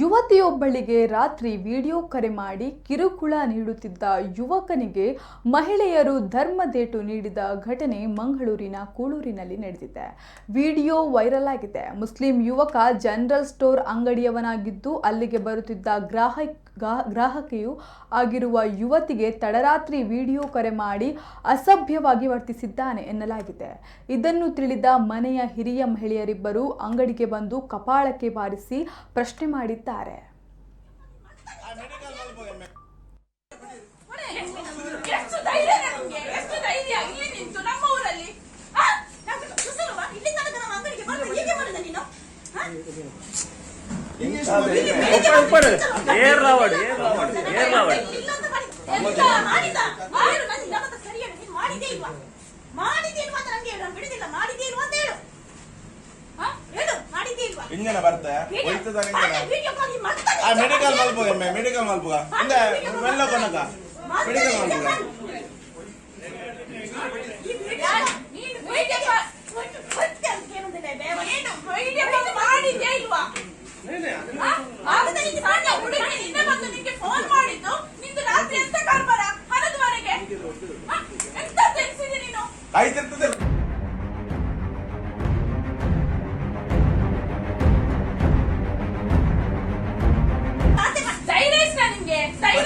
ಯುವತಿಯೊಬ್ಬಳಿಗೆ ರಾತ್ರಿ ವಿಡಿಯೋ ಕರೆ ಮಾಡಿ ಕಿರುಕುಳ ನೀಡುತ್ತಿದ್ದ ಯುವಕನಿಗೆ ಮಹಿಳೆಯರು ಧರ್ಮದೇಟು ನೀಡಿದ ಘಟನೆ ಮಂಗಳೂರಿನ ಕೂಳೂರಿನಲ್ಲಿ ನಡೆದಿದೆ. ವಿಡಿಯೋ ವೈರಲ್ ಆಗಿದೆ. ಮುಸ್ಲಿಂ ಯುವಕ ಜನರಲ್ ಸ್ಟೋರ್ ಅಂಗಡಿಯವನಾಗಿದ್ದು ಅಲ್ಲಿಗೆ ಬರುತ್ತಿದ್ದ ಗ್ರಾಹಕ ಗ್ರಾಹಕಿಯು ಆಗಿರುವ ಯುವತಿಗೆ ತಡರಾತ್ರಿ ವಿಡಿಯೋ ಕರೆ ಮಾಡಿ ಅಸಭ್ಯವಾಗಿ ವರ್ತಿಸಿದ್ದಾನೆ ಎನ್ನಲಾಗಿದೆ. ಇದನ್ನು ತಿಳಿದ ಮನೆಯ ಹಿರಿಯ ಮಹಿಳೆಯರಿಬ್ಬರು ಅಂಗಡಿಗೆ ಬಂದು ಕಪಾಳಕ್ಕೆ ಬಾರಿಸಿ ಪ್ರಶ್ನೆ ಮಾಡಿ. ಎಂತ ಮಾಡಿದೆ? ಇಲ್ವಾ? ಅಂತ ನಂಗೆ ಹೇಳು ನಾನು ಬಿಡುದಿಲ್ಲ ಮಾಡಿದ್ದೇ ಇಲ್ವಾ ಅಂತ ಇಂಜನ ಬರ್ತೆ ವಿಡಿಯೋ- ಹೋಯ್ತದ ಇಂಜನ ಮಾಡಿ, ವಿಡಿಯೋ ಕಾಲ್ ನೀನು ಮಾಡ್ತಾ ಆ ಇದ್ದೆ. ಮೆಡಿಕಲ್ ಮಲ್ಪುಗ ಎಮ್ಮೆ ಮೆಡಿಕಲ್ ಮಲ್ಪುಗ ಇಂದ ಮೆಲ್ಲ ಕೊನಕ ಮೆಡಿಕಲ್ ಮಲ್ಪುಗ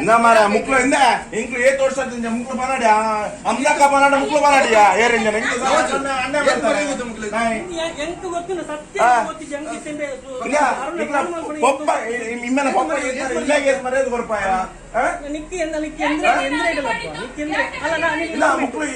ఇందా ముక్కులో ఇందా ఇంట్లో ఏ తోడుసారి ముక్కులు పనాడి అమ్మాక పనాడ ముక్కులు పనాడియా ఏ రెండు పొప్ప ఇమ్మన పొప్ప ఇమ్మే మరేది కొరపాయా నిక్కి ఎందా నిక్కి ఎంద్రే ఎంద్రే అలా ముక్కులు